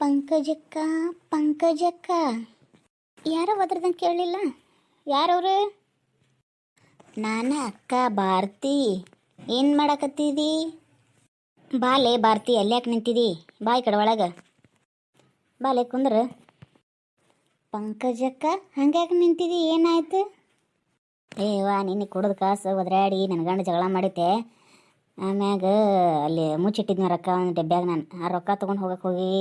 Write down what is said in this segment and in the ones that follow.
ಪಂಕಜಕ್ಕ ಪಂಕಜಕ್ಕ. ಯಾರೋ ಒದ್ರದಂಗೆ ಕೇಳಲಿಲ್ಲ ಯಾರವ್ರು? ನಾನ ಅಕ್ಕ ಭಾರತಿ. ಏನು ಮಾಡಕತ್ತಿದಿ? ಬಾಲೆ ಭಾರತಿ ಅಲ್ಯಾಕೆ ನಿಂತಿದಿ? ಬಾಯ್ ಕಡೆ ಒಳಗೆ. ಬಾಲೆ ಕುಂದ್ರ. ಪಂಕಜಕ್ಕ, ಹಂಗ್ಯಾಕೆ ನಿಂತಿದಿ? ಏನಾಯ್ತು? ಏವಾ ನಿನ್ನೆ ಕುಡ್ದು ಕಾಸು ಒದ್ರಾಡಿ ನನ್ನ ಗಂಡ ಜಗಳ ಮಾಡಿದ್ದೆ. ಆಮ್ಯಾಗ ಅಲ್ಲಿ ಮುಚ್ಚಿಟ್ಟಿದ್ನ ರೊಕ್ಕ ಒಂದು ಡಬ್ಬ್ಯಾಗ ನಾನು. ಆ ರೊಕ್ಕ ತೊಗೊಂಡು ಹೋಗಕ್ಕೆ ಹೋಗಿ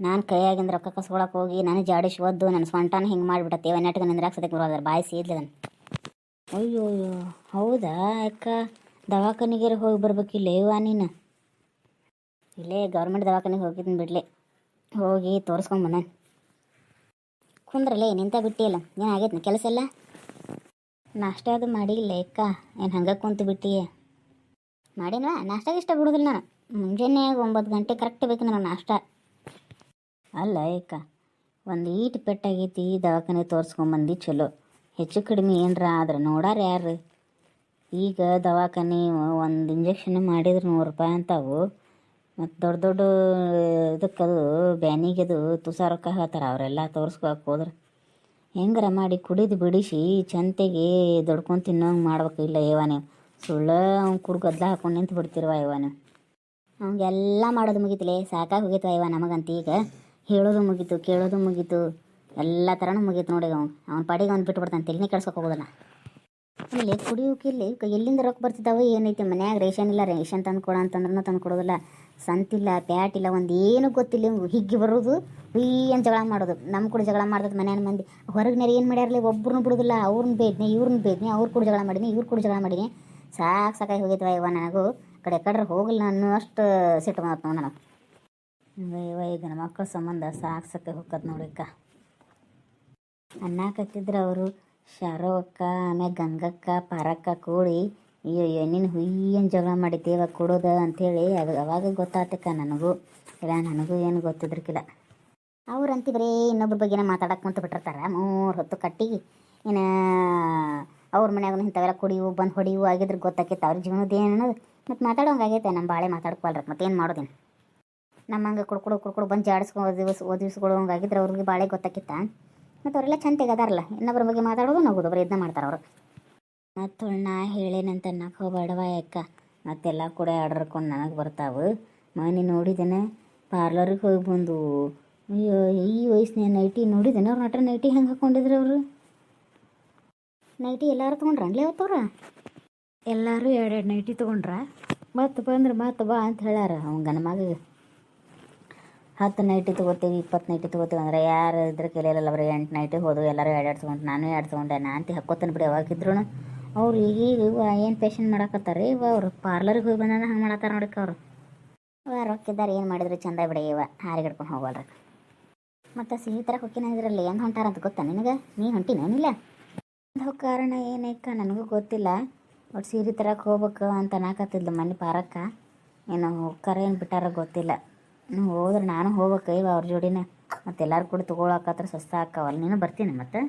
ನಾನು ಕೈಯಾಗಿಂದ ರೊಕ್ಕ ಕಸ್ಕೊಳಕ್ಕೆ ಹೋಗಿ, ನಾನು ಜಾಡಿ ಒದ್ದು ನನ್ನ ಸ್ವಂಟಾನ ಹಿಂಗೆ ಮಾಡಿಬಿಟ್ಟೆ ನೆಟ್ಗೆ ನಿಂದ್ರಾಗ ಸದಕ್ಕೆ ಬರೋದ್ರ ಬಾಯಿ ಸೀದ್ಲಿ ಅದನ್ನು. ಅಯ್ಯೋ ಅಯ್ಯೋ, ಹೌದಾ ಅಕ್ಕ? ದವಾಖಾನಿಗೆ ಹೋಗಿ ಬರ್ಬೇಕಿಲ್ಲ ಇವ ನೀನು? ಇಲ್ಲೇ ಗೌರ್ಮೆಂಟ್ ದವಾಖಾನಿಗೆ ಹೋಗಿದ್ದೀನಿ ಬಿಡ್ಲಿ. ಹೋಗಿ ತೋರಿಸ್ಕೊಂಡು ಬಂದಾನೆ. ಕುಂದ್ರಲ್ಲೇ ನಿಂತ ಬಿಟ್ಟಿಲ್ಲ ಏನು ಆಗೈತೆ ಕೆಲಸ ಎಲ್ಲ? ನಾಷ್ಟ ಅದು ಮಾಡಿಲ್ಲ ಅಕ್ಕ, ಏನು ಹಂಗೆ ಕುಂತು ಬಿಟ್ಟಿಯೇ ಮಾಡಿನ ನಾಷ್ಟ ಇಷ್ಟ ಬಿಡೋದಿಲ್ಲ ನಾನು. ಮುಂಜಾನೆ ಒಂಬತ್ತು ಗಂಟೆ ಕರೆಕ್ಟ್ ಬೇಕು ನನಗೆ ನಾಷ್ಟ. ಅಲ್ಲ ಏಕ? ಒಂದು ಈಟ್ ಪೆಟ್ಟಾಗೈತಿ ದವಾಖಾನೆ ತೋರಿಸ್ಕೊಂಬಂದು ಚಲೋ. ಹೆಚ್ಚು ಕಡಿಮೆ ಏನರ ಆದ್ರೆ ನೋಡಾರ ಯಾರು ಈಗ ದವಾಖಾನೆ ಒಂದು ಇಂಜೆಕ್ಷನ್ ಮಾಡಿದ್ರೆ ನೂರು ರೂಪಾಯಿ ಅಂತಾವು. ಮತ್ತು ದೊಡ್ಡ ದೊಡ್ಡ ಇದಕ್ಕದು ಬ್ಯಾನಿಗೆದು ತುಸ ರೊಕ್ಕ ಹೇಳ್ತಾರೆ ಅವರೆಲ್ಲ ತೋರಿಸ್ಕೊಳಕ್ಕೆ ಹೋದ್ರೆ. ಹೆಂಗಾರ ಮಾಡಿ ಕುಡಿದು ಬಿಡಿಸಿ ಚಂತೆಗೆ ದೊಡ್ಕೊಂಡು ತಿನ್ನೋಂಗೆ ಮಾಡ್ಬೇಕು ಇಲ್ಲ ಇವ ನೀವು. ಸುಳ್ಳು ಅವ್ನು ಕುಡ್ ಗದ್ದ ಹಾಕೊಂಡು ನಿಂತು ಬಿಡ್ತಿರುವ ಇವ ನೀವು. ಅವ್ನಿಗೆಲ್ಲ ಮಾಡೋದು ಮುಗಿತಲೇ, ಸಾಕಾಗಿ ಹೋಗಿತ್ತು ಇವ ನಮಗಂತ ಈಗ ಹೇಳೋದು ಮುಗೀತು, ಕೇಳೋದು ಮುಗೀತು. ಎಲ್ಲ ಥರನೂ ಮುಗೀತು ನೋಡಿ ಅವ್ನು. ಅವ್ನ ಪಾಡಿಗೆ ಅವ್ನು ಬಿಟ್ಟು ಬಿಡ್ತಾನೆ ತಲೆನೇ ಕೆಡ್ಸೋಕೆ ಹೋಗೋದಲ್ಲ ಇಲ್ಲಿ, ಕ- ಎಲ್ಲಿಂದ ರೊಕ್ಕ ಬರ್ತಿದ್ದಾವೆ ಏನೈತಿ ಮನ್ಯಾಗ ರೇಷನ್ ಇಲ್ಲ, ರೇಷನ್ ತಂದು ಕೊಡ ಅಂತಂದ್ರೂ ತಂದು ಕೊಡೋದಿಲ್ಲ. ಸಂತಿಲ್ಲ ಪ್ಯಾಟ್ ಇಲ್ಲ ಒಂದು ಏನೂ ಗೊತ್ತಿಲ್ಲ ಹಿಗ್ಗಿ ಬರೋದು ಅಂತ ಜಗಳ ಮಾಡೋದು. ನಮ್ಮ ಕೂಡ ಜಗಳ ಮಾಡ್ತದೆ ಮನೆಯ ಮಂದಿ. ಹೊರಗಿನಾರ ಏನು ಮಾಡ್ಯಾರಲ್ಲ ಒಬ್ಬರನ್ನ ಬಿಡೋದಿಲ್ಲ. ಅವ್ರನ್ನ ಬೇಡ್ನೆ ಇವ್ರನ್ನ ಬೇಡ್ನೆ ಅವ್ರು ಕೂಡ ಜಗಳ ಮಾಡಿದ್ನಿ ಇವ್ರು ಕೂಡ ಜಗಳ ಮಾಡೀನಿ. ಸಾಕು ಸಾಕಾಗಿ ಹೋಗಿದ್ವ ಇವ ನನಗೂ. ಕಡೆ ಕಡ್ರೆ ಹೋಗಲ್ಲ ಅನ್ನೋ ಅಷ್ಟು ಸಿಟ್ಟು ಮಾತು ನಾನು ನಮ್ಮ ಮಕ್ಕಳ ಸಂಬಂಧ ಸಾಕು ಹೋಗದ್ ನೋಡಿಕ್ಕ ಅನ್ನಕತ್ತಿದ್ರು ಅವರು ಶಾರೋ ಅಕ್ಕ ಆಮ್ಯಾಗ ಗಂಗಕ್ಕ, ಪಾರಕ್ಕ ಕೂಡಿ ಅಯ್ಯೋ ಅಯ್ಯೋ ನೀನು ಹುಯ್ಯನ್ ಜಗಳ ಮಾಡಿದ್ದೇವ ಕೊಡೋದ ಅಂಥೇಳಿ ಅದು ಅವಾಗ ಗೊತ್ತಾತಕ್ಕ ನನಗೂ. ಇಲ್ಲ, ನನಗೂ ಏನು ಗೊತ್ತಿದ್ರಕ್ಕಿಲ್ಲ ಅವ್ರಂತಿ ಬರೀ ಇನ್ನೊಬ್ರ ಬಗ್ಗೆನ ಮಾತಾಡಕ್ಕೆ ಕುಂತು ಬಿಟ್ಟಿರ್ತಾರೆ. ಮೂರು ಹೊತ್ತು ಕಟ್ಟಿ, ಏನು, ಅವ್ರ ಮನ್ಯಾಗ ಇಂಥವೆಲ್ಲ ಕುಡಿಯು, ಬಂದು ಹೊಡಿಯು ಆಗಿದ್ರೆ ಗೊತ್ತಾಕೈತೆ. ಅವ್ರ ಜೀವನದ ಏನು ಮತ್ತು ಮಾತಾಡೋಂಗಾಗೈತೆ ನಮ್ಮ ಬಾಳೆ ಮಾತಾಡ್ಕೊಳ್ರಿ ಮತ್ತೇನು ಮಾಡೋದೇನು? ನಮ್ಮ ಹಂಗೆ ಕುಡ್ಕೊಡು ಕುಡ್ಕೊಡು ಬಂದು ಜಾಡಿಸ್ಕೊಂಡು ದಿವಸ ಓ ಹಂಗಾಗಿದ್ರೆ ಅವ್ರಿಗೆ ಭಾಳ ಗೊತ್ತಾಕಿತ್ತ? ಮತ್ತು ಅವರೆಲ್ಲ ಚಂದ ತೆಗದಾರಲ್ಲ ಇನ್ನೊಬ್ಬರ ಬಗ್ಗೆ ಮಾತಾಡೋದು ನಗೋದು ಬರೀ ಇದನ್ನ ಮಾಡ್ತಾರೆ ಅವರು. ಮತ್ತು ನಾ ಹೇಳೇನಂತ ಅನ್ನಕ್ಕೆ ಬಡವ ಯಾಕ? ಮತ್ತೆಲ್ಲ ಕೂಡ ಆಡ್ರಕೊಂಡು ನನಗೆ ಬರ್ತಾವೆ. ಮನೆ ನೋಡಿದ್ದೇನೆ ಪಾರ್ಲರಿಗೆ ಹೋಗಿ ಬಂದು ಅಯ್ಯೋ ಈ ವಯಸ್ಸಿನ ನೈಟಿ ನೋಡಿದ್ದೇನೆ ಅವ್ರ ನಟ್ರ ನೈಟಿ ಹೆಂಗೆ ಹಾಕೊಂಡಿದ್ರು ಅವರು? ನೈಟಿ ಎಲ್ಲರೂ ತೊಗೊಂಡ್ರನ್ಲೇ ಅವತ್ತವ್ರ ಎಲ್ಲರೂ ಎರಡೆರಡು ನೈಟಿ ತೊಗೊಂಡ್ರ. ಮತ್ತೆ ಬಂದ್ರೆ ಮತ್ತೆ ಬಾ ಅಂತ ಹೇಳ್ಯಾರ. ಅವ್ನ ಗನ ಮಗ ಹತ್ತು ನೈಟಿ ತೊಗೋತೀವಿ, ಇಪ್ಪತ್ತು ನೈಟಿ ತೊಗೋತೀವಿ ಅಂದ್ರೆ ಯಾರು ಇದ್ರ ಕೇಳಿರಲ್ಲ ಬರೀ ಎಂಟು ನೈಟಿ ಹೋದವು, ಎಲ್ಲರೂ ಎರಡು ತೊಗೊಂಡು, ನಾನು ಎರಡು ತೊಗೊಂಡೆ ಅಂತ ಹಾಕ್ಕೋತಾನೆ ಬಿಡಿ ಯಾವಾಗಿದ್ರು ಅವ್ರು ಈಗ ಏನು ಪೇಷಂಟ್ ಮಾಡಕತ್ತಾರೆ, ಇವ ಅವ್ರು ಪಾರ್ಲರಿಗೆ ಹೋಗಿ ಬಂದ ಹಂಗೆ ಮಾಡತ್ತಾರ ನೋಡಕ್ಕೆ ಅವ್ರು. ಇವ ರೊಕ್ಕಿದ್ದಾರೆ ಏನು ಮಾಡಿದ್ರು ಚಂದ ಬಿಡಿ ಇವ ಹಾರಿಗಿಡ್ಕೊಂಡು ಹೋಗಲ್ರಿ. ಮತ್ತು ಸಿಹಿ ಥರ ಹೊಕ್ಕಿನ ಇದ್ರಲ್ಲಿ ಏನು ಹೊಂಟಾರ ಅಂತ ಗೊತ್ತಾ ನಿನಗೆ? ನೀ ಹೊಂಟಿನೇನಿಲ್ಲ ಅದು ಕಾರಣ ಏನೈಕ ನನಗೂ ಗೊತ್ತಿಲ್ಲ. ಒಟ್ಟು ಸೀರೆ ತರಕ್ಕೆ ಹೋಗ್ಬೇಕು ಅಂತ ಅನ್ನಕತ್ತಿದ್ಲು ಮನೆ ಪಾರಕ್ಕ. ಏನು ಹೋಗ್ಕಾರ ಏನು ಬಿಟ್ಟಾರ ಗೊತ್ತಿಲ್ಲ. ಹೋದ್ರೆ ನಾನು ಹೋಗ್ಬೇಕು, ಇವ ಅವ್ರ ಜೋಡಿನ. ಮತ್ತೆ ಎಲ್ಲರೂ ಕೂಡ ತೊಗೊಳಕತ್ರ ಸಸ್ತ ಹಾಕವಲ್ಲ ನೀನು ಬರ್ತೀನಿ ಮತ್ತೆ?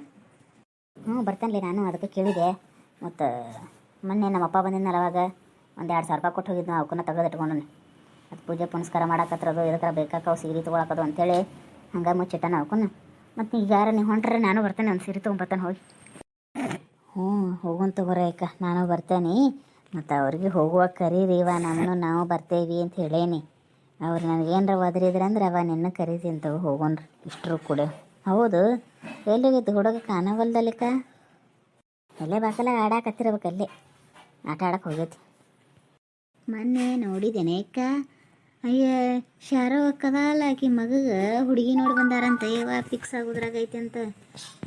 ಹ್ಞೂ ಬರ್ತಾನಲ್ಲ ನಾನು, ಅದಕ್ಕೆ ಕೇಳಿದೆ. ಮತ್ತು, ಮೊನ್ನೆ ನಮ್ಮಪ್ಪ ಬಂದಿದ್ನಲ್ಲ ಅವಾಗ, ಒಂದು ಎರಡು ಸಾವಿರ ರೂಪಾಯಿ ಕೊಟ್ಟು ಹೋಗಿದ್ದು ಅವಕ್ಕನ್ನ ತೆಗೆದು ಇಟ್ಕೊಂಡನೆ ಅದು ಪೂಜೆ ಪುನಸ್ಕಾರ ಮಾಡಾಕತ್ರದು ಇದಕ್ಕೆ ಬೇಕಾಕವು ಸೀರೆ ತೊಗೊಳಕದು ಅಂತೇಳಿ ಹಂಗೆ ಮುಚ್ಚಿಟ್ಟನ ಅವಕ್ಕನ್ನ ಮತ್ತು ಈಗ ಯಾರು ನೀವು ಹೊಂಟ್ರೆ ನಾನು ಬರ್ತೇನೆ, ಒಂದು ಸೀರೆ ತೊಗೊಂಬರ್ತಾನೆ ಹೋಗಿ ಹ್ಞೂ ಹೋಗೋನ್ ತಗೋರಿ ನಾನು ಬರ್ತೇನೆ. ಮತ್ತು ಅವ್ರಿಗೆ ಹೋಗುವ ಕರೀರಿ ಇವ ನಮ್ಮನ್ನು ನಾವು ಬರ್ತೇವಿ ಅಂತ ಹೇಳೇನಿ. ಅವ್ರು ನನಗೆ ಏನರ ಒದರಿದ್ರೆ ಅಂದ್ರೆ ಅವ ನಿನ್ನ ಕರೀತೀನಿ ತಗೋ ಹೋಗೋಣ್ರಿ. ಇಷ್ಟರು ಕೂಡ. ಹೌದು. ಎಲ್ಲಿಗಿತ್ತು ಹುಡುಗ ಕಾಣವಲ್ದಲ್ಲಿಕ ಅಲ್ಲೇ ಬಾಕಲ ಆಡಾಕತ್ತಿರ್ಬೇಕು ಅಲ್ಲೇ. ಆಟ ಆಡಕ್ಕೆ ಹೋಗೈತಿ. ಮೊನ್ನೆ ನೋಡಿದ್ದೇನೆ ಅಕ್ಕ. ಅಯ್ಯ ಶಾರೋ ಅಕ್ಕದಲ್ಲ ಆಕಿ ಮಗಗೆ. ಹುಡುಗಿ ನೋಡಿ ಬಂದಾರಂತ. ಯಾವ ಫಿಕ್ಸ್ ಆಗೋದ್ರಾಗೈತೆ ಅಂತ.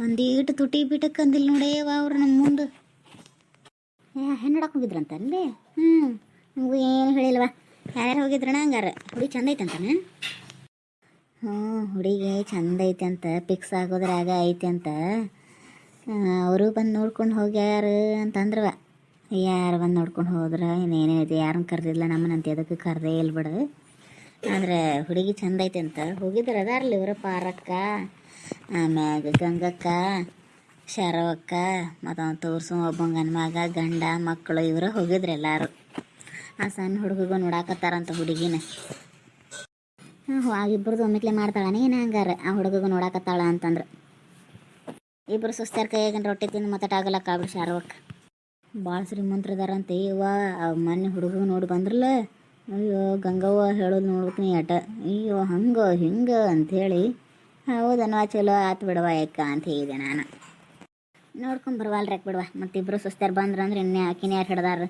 ಒಂದೀಟು ತುಟಿ ಬಿಟ್ಟಕ್ಕೆ ಅಂದಿಲ್ಲ ನೋಡೇವ ಅವ್ರು ನಮ್ಮ ಮುಂದೆ. ಏ ಹೆಣ್ಣು ಹೋಗಿದ್ರಂತ ಅಲ್ಲಿ? ಹ್ಞೂ ನಮಗೂ ಏನು ಹೇಳಿಲ್ವಾ. ಯಾರ್ಯಾರು ಹೋಗಿದ್ರಣ ಹಂಗಾರ? ಹುಡಿ ಚಂದ ಐತಂತಾನೆ? ಹ್ಞೂ ಹುಡುಗಿ ಚಂದ ಐತೆ ಅಂತ ಫಿಕ್ಸ್ ಆಗೋದ್ರಾಗ ಐತೆ ಅಂತ ಅವರು ಬಂದು ನೋಡ್ಕೊಂಡು ಹೋಗ್ಯಾರ ಅಂತಂದ್ರವ. ಯಾರು ಬಂದು ನೋಡ್ಕೊಂಡು ಹೋದ್ರೆ ಐತೆ ಯಾರನ್ನ ಕರೆದಿಲ್ಲ ನಮ್ಮನಂತ ಅದಕ್ಕೆ ಕರೆದೇ ಇಲ್ಲ ಬಿಡು. ಆದರೆ ಹುಡುಗಿ ಚಂದ ಐತೆ ಅಂತ ಹೋಗಿದ್ರೆ ಅದಾರಲ್ಲ ಇವರು ಪಾರಕ್ಕ, ಆಮ್ಯಾಗ ಗಂಗಕ್ಕ, ಶರವಕ್ಕ ಮತ್ತು ಅವ್ನು ತೋರ್ಸು ಒಬ್ಬ ಗಂಡ ಮಗ, ಗಂಡ ಮಕ್ಕಳು ಇವರು ಹೋಗಿದ್ರು ಎಲ್ಲರೂ. ಆ ಸಣ್ಣ ಹುಡುಗಿಗೂ ನೋಡಾಕತ್ತಾರಂತ ಹುಡುಗಿನ. ಹಾಂ ಇಬ್ಬರದು ಒಮ್ಮಿಕ್ಲೆ ಮಾಡ್ತಾಳನೇ? ಏನು ಹಂಗಾರ? ಆ ಹುಡುಗಗೂ ನೋಡಾಕತ್ತಾಳ ಅಂತಂದ್ರೆ. ಇಬ್ಬರು ಸುಸ್ತಾರ ಕೈಯಾಗಿನ ರೊಟ್ಟಿ ತಿಂದು ಮಾತಾಡಾಗಲ್ಲ ಕಾಬಿಡಿ ಶಾರವಕ್ಕ. ಭಾಳ ಶ್ರೀಮಂತರದಾರಂತೆ ಇವ ಮೊನ್ನೆ ಹುಡುಗ ನೋಡಿ ಬಂದ್ರಲ್ಲ? ಅಯ್ಯೋ, ಗಂಗವ್ವ ಹೇಳೋದು ನೋಡ್ಬೇಕು ನೀ ಅಟ ಅಯ್ಯೋ, ಹಂಗೆ, ಹಿಂಗೆ ಅಂಥೇಳಿ ಹೌದನ್ನ ಚಲೋ ಆತು ಬಿಡವ ಯಾಕ ಅಂತ ಹೇಳಿದೆ ನಾನು. ನೋಡ್ಕೊಂಡ್ ಬರ್ವಲ್ರಕ್ಕೆ ಬಿಡವಾ? ಮತ್ತಿಬ್ರು ಸುಸ್ತಾರ ಬಂದ್ರು ಅಂದ್ರೆ ಇನ್ನೇ ಆಕಿನೇ ಯಾರು ಹಿಡ್ದಾರ?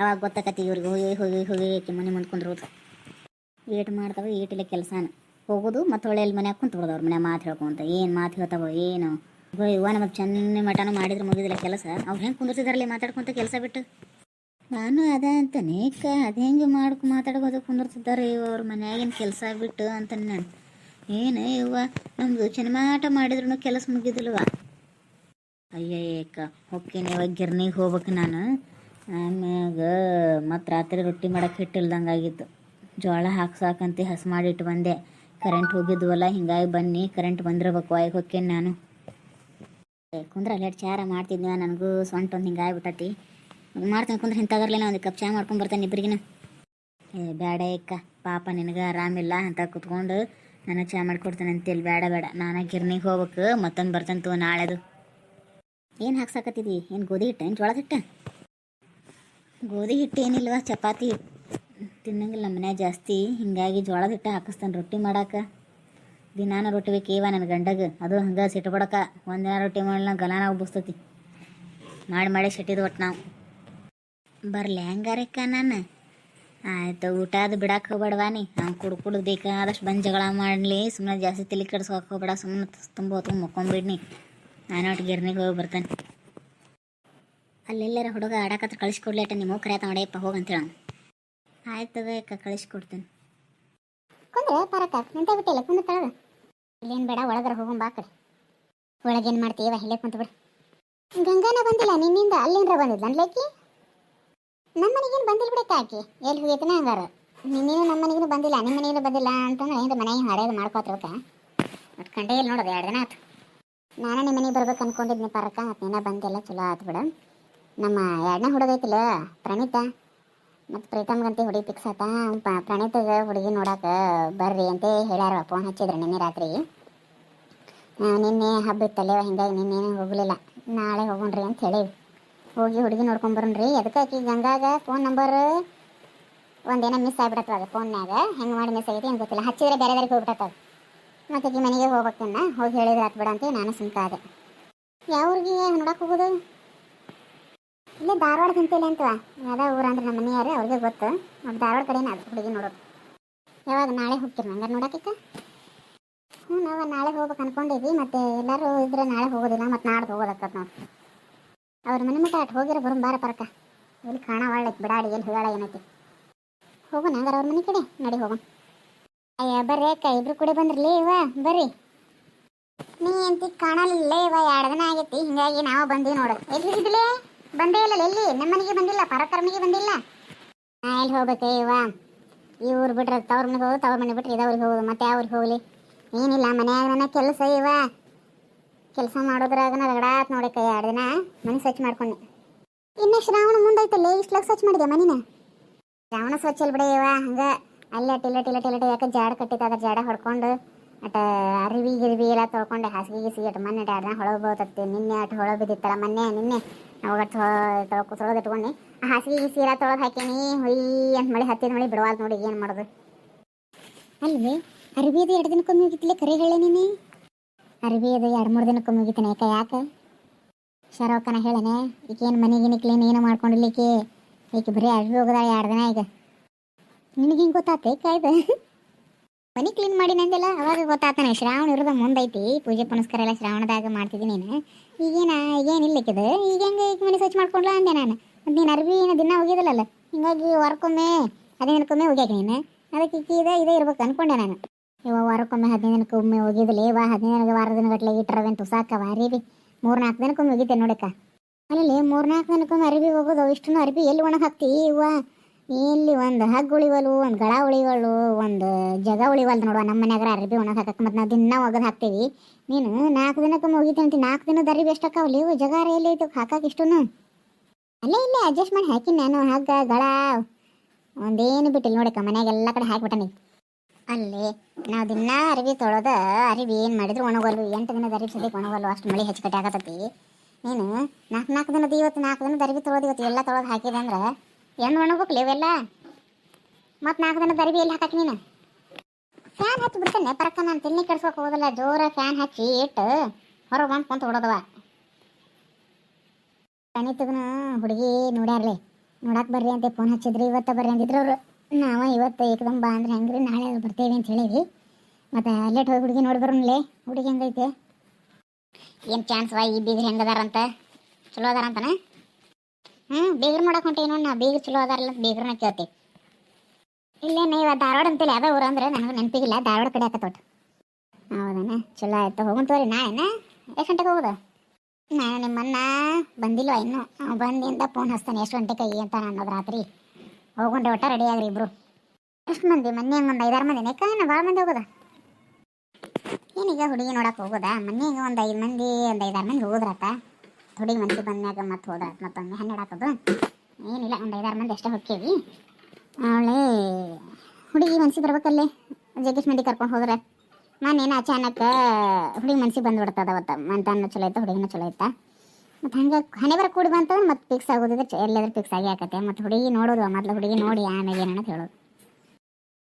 ಅವಾಗ ಗೊತ್ತಾಕತಿ ಇವ್ರಿಗೆ ಹೋಗಿ ಹೋಗಿ ಹೋಗಿ ಆಕಿ ಮನೆ ಮುಂದೆ ಕುಂದ್ರೋದು ಏಟ್ ಮಾಡ್ತಾವ ಏಟಿಲ್ಲ ಕೆಲಸನ. ಹೋಗೋದು ಮತ್ತು ಹೊಳೆಯಲ್ಲಿ ಮನ್ಯಾಗ ಕುಂತು ಬಿಡೋದು ಅವ್ರ ಮನ್ಯಾಗ ಮಾತು ಹೇಳ್ಕೊಂತ ಏನು ಮಾತು ಹೇಳ್ತಾವ ಏನು? ಇವ ನಮಗೆ ಚೆನ್ನ ಮಟನ ಮಾಡಿದ್ರೆ ಮುಗಿದಿಲ್ಲ ಕೆಲಸ. ಅವ್ರು ಹೆಂಗೆ ಕುಂದಿರ್ತಿದಾರಲ್ಲ ಮಾತಾಡ್ಕೊಂತ ಕೆಲಸ ಬಿಟ್ಟು? ನಾನು ಅದ ಅಂತ ನೇಕ ಅದು ಹೆಂಗೆ ಮಾಡ್ಕೊ ಮಾತಾಡ್ಬೋದು ಕುಂದಿರ್ತಿದ್ದಾರೆ ಇವ ಅವ್ರ ಮನ್ಯಾಗಿನ ಕೆಲಸ ಬಿಟ್ಟು ಅಂತ ನಾನು. ಏನು ಇವ ನಮ್ಮದು ಚೆನ್ನಮಾಟ ಮಾಡಿದ್ರು ಕೆಲಸ ಮುಗಿದಿಲ್ವ? ಅಯ್ಯಯ್ಯಕ್ಕ ಹೊಕ್ಕೇನೆ ಇವಾಗ ಗಿರ್ನಿಗೆ ಹೋಗ್ಬೇಕು ನಾನು. ಆಮ್ಯಾಗ ಮತ್ತು ರಾತ್ರಿ ರೊಟ್ಟಿ ಮಾಡಕ್ಕೆ ಹಿಟ್ಟಿಲ್ದಂಗೆ ಆಗಿತ್ತು ಜೋಳ ಹಾಕ್ಸಾಕಂತ ಹಸ್ ಮಾಡಿಟ್ಟು ಬಂದೆ. ಕರೆಂಟ್ ಹೋಗಿದ್ವಲ್ಲ, ಹಿಂಗಾಗಿ ಬನ್ನಿ ಕರೆಂಟ್ ಬಂದಿರಬೇಕು ಆಯ್ಕೆ ಹೊಕ್ಕೇನೆ ನಾನು. ಕುಂದ್ರೆ ಅಲ್ಲೆಟ್ ಚಾರ ಮಾಡ್ತಿದ್ನ ನನಗೂ ಸೊಂಟ ಒಂದು ಹಿಂಗೆ ಆಗ್ಬಿಟ್ಟತಿ. ಮಾಡ್ತೀನಿ ಕುಂದ್ರೆ ಹಿಂತಾಗರ್ಲಿಲ್ಲ ಒಂದು ಕಪ್ ಚಾ ಮಾಡ್ಕೊಂಡು ಬರ್ತಾನೆ ಇಬ್ಬರಿಗಿನ ಏ ಬೇಡ ಅಕ್ಕ ಪಾಪ ನಿನಗೆ ಆರಾಮಿಲ್ಲ ಅಂತ ಕುತ್ಕೊಂಡು ನಾನು ಚಾ ಮಾಡ್ಕೊಡ್ತೇನೆ ಅಂತೇಳಿ ಬೇಡ ಬೇಡ ನಾನು ಗಿರ್ನಿಗೆ ಹೋಗ್ಬೇಕು, ಮತ್ತೊಂದು ಬರ್ತಂತು ನಾಳೆದು. ಏನು ಹಾಕ್ಸಾಕತ್ತಿದಿ ಏನು ಗೋಧಿ ಹಿಟ್ಟು? ಏನು ಜೋಳದ ಗೋಧಿ ಹಿಟ್ಟು ಏನಿಲ್ವ? ಚಪಾತಿ ತಿನ್ನಂಗಿಲ್ಲ ನಮ್ಮ ಮನ್ಯಾಗ ಜಾಸ್ತಿ. ಹಿಂಗಾಗಿ ಜೋಳದ ಹಿಟ್ಟು ಹಾಕಿಸ್ತಾನೆ ರೊಟ್ಟಿ ಮಾಡಾಕ. ದಿನಾನ ರೊಟ್ಟಿ ಬೇಕೇವ ನನ್ನ ಗಂಡಗೆ. ಅದು ಹಂಗೆ ಸಿಟ್ಟು ಬಡಕ ಒಂದಿನ ರೊಟ್ಟಿ ಮಾಡಲ್ಲ ಗಲಾನ ಉಬ್ಬಿಸ್ತತಿ. ಮಾಡಿ ಮಾಡಿ ಸಿಟ್ಟಿದ್ ಒಟ್ಟು ನಾವು. ಬರಲಿ ಹೆಂಗಾರಕ್ಕ ನಾನು? ಆಯ್ತು, ಊಟ ಅದು ಬಿಡಕ್ಕೆ ಹೋಗ್ಬೇಡವಾ ನೀ? ಕುಡ್ ಕುಡ್ದು ಬೇಕಾದಷ್ಟು ಬಂದು ಜಗಳ ಮಾಡಲಿ. ಸುಮ್ಮನೆ ಜಾಸ್ತಿ ತಲೆ ಕೆಡ್ಸ್ಕೊಕ್ ಹೋಗ್ಬೇಡ. ಸುಮ್ಮನೆ ತುಂಬ ಹೊತ್ತು ಮುಕ್ಕೊಂಬಿಡ್ನಿ ನಾನು ಒಟ್ಟು ಗಿರ್ನಿಗೆ ಹೋಗಿ ಬರ್ತಾನೆ. ಅಲ್ಲೆಲ್ಲರ ಹುಡುಗ ಆಡಕತ್ರ ಕಳಿಸ್ಕೊಡ್ಲೇಟ ನಿಮ್ಮ ಕರೆಯತ್ತ ಹೋಗ ಹೋಗಂತೇಳ ಆಯ್ತು ಅಕ್ಕ, ಕಳಿಸ್ಕೊಡ್ತೇನೆ. ಕುಂದ್ರೆ, ಪರಕ, ನಿಂತ ಬಿಟ್ಟಿಲ್ಲ ಕುಂದ ತಳಗ? ಇಲ್ಲೇನು ಬೇಡ, ಒಳಗರ ಹೋಗೋಣ ಬಾಕಡೆ ಒಳಗೇನು ಮಾಡ್ತೀವ ಇಲ್ಲೇ ಕುಂತ ಬಿಡು ಗಂಗಾನ ಬಂದಿಲ್ಲ, ನಿನ್ನಿಂದ ಅಲ್ಲೇನ್ರ ಬಂದಿದ್ದ ಅನ್ಲೇಕಿ? ನಮ್ಮ ಮನೆಗೇನು ಬಂದಿಲ್ಲ ಬಿಡಕ್ಕೆ ಆಕಿ. ಎಲ್ಲಿ ಹೋಗೈತನ ಹಂಗಾರ? ನಿನ್ನೇನು ನಮ್ಮ ಬಂದಿಲ್ಲ ನಿಮ್ಮ ಮನೆಗೂ ಬಂದಿಲ್ಲ ಅಂತಂದ್ರೆ ಏನ್ರ ಮನೆಗೆ ಹಾಡ್ಯಾದ ಮಾಡ್ಕೋತಿರ್ಬೇಕ ಒಟ್ಟು ಕಂಡೇ ಇಲ್ಲ ನೋಡೋದು ಎರಡು ದಿನ ಆತು. ನಾನು ನಿಮ್ಮ ಮನೆಗೆ ಬರ್ಬೇಕು ಅನ್ಕೊಂಡಿದ್ನಿ ಪರಕ ಮತ್ತು ನೀನ ಬಂದಿಲ್ಲ, ಚಲೋ ಆತು ಬಿಡು. ನಮ್ಮ ಎರಡನೇ ಹುಡುಗ ಐತಿಲ್ಲ, ಪ್ರಣೀತ. ಮತ್ತು ಪ್ರೀತಮ್ಗಂತ ಹುಡುಗಿ ಫಿಕ್ಸ್ ಆತ. ಪ- ಪ್ರಣೀತಗ ಹುಡುಗಿ ನೋಡಕ್ಕೆ ಬರ್ರಿ ಅಂತ ಹೇಳ್ಯಾರ ಫೋನ್ ಹಚ್ಚಿದ್ರು ನಿನ್ನೆ ರಾತ್ರಿ. ನಿನ್ನೆ ಹಬ್ಬ ಇತ್ತಲ್ಲೇ, ಹಿಂಗಾಗಿ ನಿನ್ನೆ ಹೋಗಲಿಲ್ಲ. ನಾಳೆ ಹೋಗೋಣ್ರಿ ಅಂತ ಹೇಳಿ. ಹೋಗಿ ಹುಡುಗಿ ನೋಡ್ಕೊಂಡ್ ಬರೋಣ್ರಿ. ಅದಕ್ಕೆ ಆಕಿ ಗಂಗಾಗ ಫೋನ್ ನಂಬರ್ ಒಂದೇನ ಮಿಸ್ ಆಗಿಬಿಡತ್ತದ ಫೋನ್ನಾಗ ಹೆಂಗೆ ಮಾಡಿ ಮಿಸ್ ಆಗೈತಿ ಏನು ಗೊತ್ತಿಲ್ಲ. ಹಚ್ಚಿದ್ರೆ ಬೇರೆ ಬೇರೆ ಹೋಗ್ಬಿಟ್ಟದ ಮತ್ತೆ ಆಕಿ ಮನೆಗೆ ಹೋಗ್ಬೇಕನ್ನ ಹೋಗಿ ಹೇಳಿದ್ರೆ ಬಿಡ ಅಂತ ನಾನು ಸುಮ್ಕಾದೆ ಯಾವ ಊರಿಗೆ ನೋಡಕ್ಕೆ ಹೋಗೋದು? ಇಲ್ಲೇ ಧಾರವಾಡ ಸಂತೆಯಲ್ಲಿ ಅಂತ ಯಾವ ಊರಂದ್ರೆ ನಮ್ಮ ಮನೆಯವರು, ಅವ್ರಿಗೆ ಗೊತ್ತು. ಅವ್ರು ಧಾರವಾಡ ಕಡೆನೇ ಅದು ಹುಡುಗಿ ನೋಡೋದು. ಯಾವಾಗ ನಾಳೆ ಹೋಗ್ತೀರಿ ಹಂಗಾರೆ ನೋಡಕ್ಕೆ ಹ್ಞೂ, ನಾವು ನಾಳೆ ಹೋಗ್ಬೇಕು ಅನ್ಕೊಂಡಿದ್ವಿ, ಮತ್ತೆ ಎಲ್ಲರೂ ಇದ್ರೆ ನಾಳೆ ಹೋಗೋದಿಲ್ಲ, ಮತ್ತು ನಾಡ್ದು ಹೋಗೋದಕ್ಕತ್ ನೋಡಿ. ಅವ್ರ ಮನೆ ಮಟ್ಟ ಅಟ್ ಹೋಗಿರೋ ಬರೋ ಬಾರ ಪರಕ. ಇಲ್ಲಿ ಕಾಣ ಒಳ್ಳೆ ಬಿಡಾಡಿ ಎಲ್ಲಿ ಹೇಳ ಏನೈತಿ. ಹೋಗೋಣ, ಹಂಗಾರೆ ಅವ್ರ ಮನೆ ಕಡೆ, ನಡಿ ಹೋಗೋಣ. ಅಯ್ಯ, ಬರ್ರಿ ಅಕ್ಕ, ಇಬ್ರು ಕೂಡ ಬಂದ್ರಲಿ ಇವ, ಬರ್ರಿ. ನೀ ಎಂತಿ ಕಾಣಲಿಲ್ಲ ಇವ ಎರಡು ದಿನ ಆಗೈತಿ, ಹಿಂಗಾಗಿ ನಾವು ಬಂದೀವಿ ನೋಡು. ಎಲ್ಲಿ ಬಂದೇ ಇಲ್ಲ ಎಲ್ಲಿ ನಮ್ಮ ಮನೆಗೆ ಬಂದಿಲ್ಲ ಪರಕರ್ಮಿಗೆ ಬಂದಿಲ್ಲ. ನಾ ಎಲ್ಲಿ ಹೋಗ್ಬೇಕೆ ಇವ? ಈ ಊರು ಬಿಟ್ರೆ ತವ್ರ ಮನೆಗೆ ಹೋಗು, ತವ್ರ ಮನೆ ಬಿಟ್ರೆ ಇದವ್ರಿಗೆ ಹೋಗೋದು, ಮತ್ತೆ ಯಾವ್ರಿಗೆ ಹೋಗ್ಲಿ? ಏನಿಲ್ಲ, ಮನ್ಯಾಗ ನನ್ನ ಕೆಲಸ ಇವ. ಕೆಲಸ ಮಾಡೋದ್ರಾಗನ ರಗಡಾತ್ ನೋಡಿ ಕೈ ಎರಡು ದಿನ ಮನೆ ಸ್ವಚ್ಛ ಮಾಡ್ಕೊಂಡೆ. ಇನ್ನು ಶ್ರಾವಣ ಮುಂದೈತಲ್ಲ ಲಕ್ಷ ಸ್ವಚ್ಛ ಮಾಡಿದೆ ಮನಿನ? ಶ್ರಾವಣ ಸ್ವಚ್ಛ ಇಲ್ಲ ಬಿಡ ಹಂಗ ಅಲ್ಲೇ ಟಿಲ್ಲ ಟಿಲ್ಲ ಟಿಲ್ಲ ಯಾಕೆ ಜಾಡ ಕಟ್ಟಿತ್ತು ಅದ್ರ ಜಾಡ ಹೊಡ್ಕೊಂಡು ಅಟ ಅರಿವಿ ಗಿರಿವಿ ಎಲ್ಲ ತೊಳ್ಕೊಂಡು, ಹಾಸಿಗೆ ಗಿಸಿ ಅಟ್ ಮೊನ್ನೆ ಎರಡು ದಿನ ಹೊಳಗೆ ನಿನ್ನೆ ಅಟ್ ಹೊಳ ಬಿದ್ದಿತ್ತಲ್ಲ ಮೊನ್ನೆ, ನಿನ್ನೆ. ಅವಾಗ ಇಟ್ಕೊಂಡೆ. ಆ ಹಾಸಿಗೆ ಸೀರಾ ತೊಳೆದು ಹಾಕೇನಿ. ಹೊಯ್ ಅಂತ ಮಳೆ ಹತ್ತಿದ ಮಳೆ ಬಿಡವಾಲ್ ನೋಡಿ ಏನು ಮಾಡೋದು. ಅಲ್ವೇ? ಅರಿವಿ ಅದು ಎರಡು ದಿನಕ್ಕೊಮ್ಮೆ ಹೋಗಿತ್ತಲೇ ಕರೆ ಹೇಳಿ ಅರಿವಿ ಅದು ಎರಡು ಮೂರು ದಿನಕ್ಕೊಮ್ಮೆ ಹೋಗಿತ್ತಾನೆ ಯಾಕೆ ಯಾಕೆ? ಶರವಕ್ಕನ ಹೇಳನೆ ಏನು ಮನೆಗಿನ ಕ್ಲೀನ್ ಏನೋ ಮಾಡ್ಕೊಂಡಿರ್ಲಿಕ್ಕೆ ಈಕೆ. ಬರೀ ಅರಿವಿ ಹೋಗದ ಎರಡು ದಿನ ಈಗ. ನಿನಗೆ ಹಿಂಗೆ ಗೊತ್ತಾತೆ? ಕಾಯ್ದು ಮನೆ ಕ್ಲೀನ್ ಮಾಡಿ ನಂದೆಲ್ಲ ಅವಾಗ ಗೊತ್ತಾತನ ಶ್ರಾವಣ ಇರೋದ ಮುಂದೈತಿ, ಪೂಜೆ ಪುನಸ್ಕಾರ ಎಲ್ಲ ಶ್ರಾವಣದಾಗ ಮಾಡ್ತಿದ್ದೀನಿ ನೀನು. ಈಗೇನ ಈಗೇನಿಲ್ಲಕ್ಕಿದು ಈಗ ಹೆಂಗೆ ಈಗ ಮನೆ ಸ್ವಚ್ಛ ಮಾಡ್ಕೊಂಡ್ಲ ಅಂದೆ ನಾನು. ಅದು ನೀನು ಅರ್ಬಿ ಏನು ದಿನ ಹೋಗಿದಿಲ್ಲಲ್ಲ. ಹಿಂಗಾಗಿ ವಾರಕ್ಕೊಮ್ಮೆ ಹದಿನೈದು ದಿನಕ್ಕೊಮ್ಮೆ ಹೋಗ್ಯಾಕ ನೀನು. ಅದಕ್ಕೆ ಇದೆ, ಇದೇ ಇರ್ಬೇಕು ಅನ್ಕೊಂಡೆ ನಾನು. ಇವ ವಾರಕ್ಕೊಮ್ಮೆ ಹದಿನೈದು ದಿನಕ್ಕೊಮ್ಮೆ ಹೋಗಿದಿಲ್ಲ ಇವ ಹದಿನೈದು ದಿನಕ್ಕೆ ವಾರ ದಿನಗಟ್ಲೆ ಇಟ್ಟರವೆಂತ ತುಸಾಕವ ಅರಿಬಿ. ಮೂರು ನಾಲ್ಕು ದಿನಕ್ಕೊಮ್ಮೆ ಹೋಗಿದ್ದೆ ನೋಡಕ್ಕ. ಅಲ್ಲಿ ಮೂರು ನಾಲ್ಕು ದಿನಕ್ಕೊಮ್ಮೆ ಅರಿಬಿ ಹೋಗೋದು ಇಷ್ಟು ಅರಿಬಿ ಎಲ್ಲಿ ಒಣಗಿ ಹಾಕ್ತಿ ಇವ ಇಲ್ಲಿ ಒಂದು ಹಗ್ಗ ಉಳಿವಲು ಒಂದು ಗಳ ಉಳಿವಲು ಒಂದು ಜಗ ಉಳಿವಲ್ದು ನೋಡುವ. ನಮ್ಮ ಮನ್ಯಾಗ ಅರ್ಬಿ ಒಣ ಹಾಕಕ್ಕೆ ಮತ್ತು ನಾವು ದಿನ ಒಗದು ಹಾಕ್ತೀವಿ. ನೀನು ನಾಲ್ಕು ದಿನಕ್ಕೆ ಮುಗಿತೀನಿ ಅಂತ ನಾಲ್ಕು ದಿನದ ಅರಿಬಿ ಎಷ್ಟು ಹಾಕಾವಲ್ಲ ಇವು ಜಗಾರ ಎಲ್ಲಿ ಇದು ಹಾಕಕ್ಕೆ ಇಷ್ಟು ಅಲ್ಲೇ ಇಲ್ಲೇ ಅಡ್ಜಸ್ಟ್ ಮಾಡಿ ಹಾಕಿನಿ ನಾನು ಹಗ್ಗ, ಗಳ, ಒಂದೇನು ಬಿಟ್ಟಿಲ್ಲ ನೋಡಕ್ಕ ಮನ್ಯಾಗ ಎಲ್ಲ ಕಡೆ ಹಾಕ್ಬಿಟ್ಟನಿ. ಅಲ್ಲಿ ನಾವು ದಿನ ಅರಿವಿ ತೊಳೋದ ಅರಿವಿ ಏನು ಮಾಡಿದ್ರು ಒಣಗಲ್ವು ಎಂಟು ದಿನದ ಅರಿವಿ ಸದ್ಯಕ್ಕೆ ಒಣಗಲ್ವು ಅಷ್ಟು ಮಳೆ ಹೆಚ್ಚು ಕಟ್ಟಿ ನೀನು ನಾಲ್ಕು ನಾಲ್ಕು ದಿನದ ಇವತ್ತು ನಾಲ್ಕು ದಿನದ ಅರಿವಿ ತೊಳೆದು ಇವತ್ತು ಎಲ್ಲ ತೊಳೆದು ಹಾಕಿದೆ ಅಂದ್ರೆ ಏನು ಒಣಗೋಗ್ಲಿ ಇವೆಲ್ಲ? ಮತ್ತು ನಾಲ್ಕು ದಿನ ದರಿಬಿ ಎಲ್ಲಿ ಹಾಕಕ್ಕೆ ನೀನು? ಫ್ಯಾನ್ ಹಚ್ಚಿ ಬಿಡ್ತೇನೆ ಪರಕ್ಕ ನಾನು ತಿನ್ನಿ ಕೆಡ್ಸೋಕೆ ಹೋಗೋದಿಲ್ಲ. ಜೋರ ಫ್ಯಾನ್ ಹಚ್ಚಿ ಇಟ್ಟು ಹೊರಗೆ ಬಂದು ಕುಂತು ಹೊಡೋದವ ಗಣಿತಗನ ಹುಡುಗಿ ನೋಡ್ಯಾರ್ಲಿ ನೋಡಕ್ ಬರ್ರಿ ಅಂತ ಫೋನ್ ಹಚ್ಚಿದ್ರಿ, ಇವತ್ತ ಬರ್ರಿ ಅಂದಿದ್ರು ಅವರು. ನಾವು ಇವತ್ತು ಏಕದಮ್ ಬಾ ಅಂದ್ರೆ ಹೆಂಗ್ರಿ, ನಾಳೆ ಬರ್ತೇವೆ ಅಂತ ಹೇಳಿದ್ವಿ. ಮತ್ತೆ ಲೇಟ್ ಹೋಗಿ ಹುಡುಗಿ ನೋಡಿ ಬರೋನ್ಲೆ ಹುಡುಗಿ ಹೆಂಗೈತೆ? ಏನು ಚಾನ್ಸ್ ವಾ, ಈ ಬೀಗ್ರು ಹೆಂಗದಾರಂತ ಚಲೋ ಅದಾರಂತನ? ಹ್ಞೂ ಬೀಗರ್ ನೋಡಕ್ ಹೊಂಟೀವಿ ನೋಡಿ ನಾ. ಬೀಗರ್ ಚಲೋ ಅದಾರಲ್ಲ ಬೀಗ್ರನ್ನ ಕೇಳ್ತಿ. ಇಲ್ಲೇ ನೀವು ಧಾರವಾಡ ಅಂತೇಳಿ ಯಾವ ಊರು ಅಂದ್ರೆ ನನಗೆ ನೆನಪಿಗಿಲ್ಲ. ಧಾರವಾಡ ಕಡೆ ಆಕತ್ತೋಟ್ ಹೌದನ? ಚಲೋ ಆಯ್ತು. ಹೋಗೋಣ ನಾ ನಾಳೆನ ಎಷ್ಟು ಗಂಟೆಗೆ ಹೋಗುದ? ನಾನು ನಿಮ್ಮನ್ನ ಬಂದಿಲ್ವ ಇನ್ನು. ಬಂದಿಂದ ಫೋನ್ ಹಚ್ತಾನೆ. ಎಷ್ಟು ಗಂಟೆಗೆ ಕೈ ಅಂತ ಅನ್ನೋದು ರಾತ್ರಿ. ಹೋಗೊಂಡ್ರೆ ಒಟ್ಟ ರೆಡಿ ಆಗ್ರಿ ಇಬ್ರು. ಎಷ್ಟು ಮಂದಿ? ಮೊನ್ನೆ ಹಂಗೆ ಒಂದು ಐದಾರು ಮಂದಿ ನೆಕ್ಕ ಭಾಳ ಮಂದಿ ಹೋಗೋದ? ಏನೀಗ ಹುಡುಗಿ ನೋಡಕ್ಕೆ ಹೋಗೋದಾ? ಮೊನ್ನೆ ಈಗ ಒಂದು ಐದು ಮಂದಿ, ಒಂದು ಐದಾರು ಮಂದಿ ಹೋದ್ರತ್ತ ಹುಡುಗಿ ಮಂದಿ ಬಂದ್ಮ್ಯಾಗ ಮತ್ತೆ ಹೋದ ಮತ್ತೊಮ್ಮೆ ಹನ್ನೆರಡು ಆಗ್ತದ ಏನಿಲ್ಲ, ಒಂದು ಐದಾರು ಮಂದಿ ಅಷ್ಟೇ ಹೋಗ್ತೀವಿ. ಅವಳೆ, ಹುಡುಗಿ ಮನ್ಸಿಗೆ ಬರ್ಬೇಕಲ್ಲೇ? ಜಗೇಶ್ ಮಂದಿ ಕರ್ಕೊಂಡು ಹೋದ್ರೆ? ನಾನೇನು ಅಚಾನಕ್, ಹುಡುಗಿ ಮನ್ಸಿಗೆ ಬಂದ್ಬಿಡ್ತದ ಅವತ್ತು? ಮಂತನ ಚಲೋ ಐತ, ಹುಡುಗಿನ ಚಲೋ ಐತ? ಮತ್ತು ಹಂಗೆ ಹಣೆ ಬರ ಕೂಡಿ ಬಂತಂದ್ರೆ ಮತ್ತೆ ಫಿಕ್ಸ್ ಆಗೋದಿದ್ರೆ ಎಲ್ಲಾದ್ರೂ ಫಿಕ್ಸ್ ಆಗಿ ಆಕತ್ತೆ. ಮತ್ತು ಹುಡುಗಿ ನೋಡೋದು, ಮೊದಲು ಹುಡುಗಿ ನೋಡಿ ಆಮೇಲೆ ಏನಂತ ಹೇಳೋದು.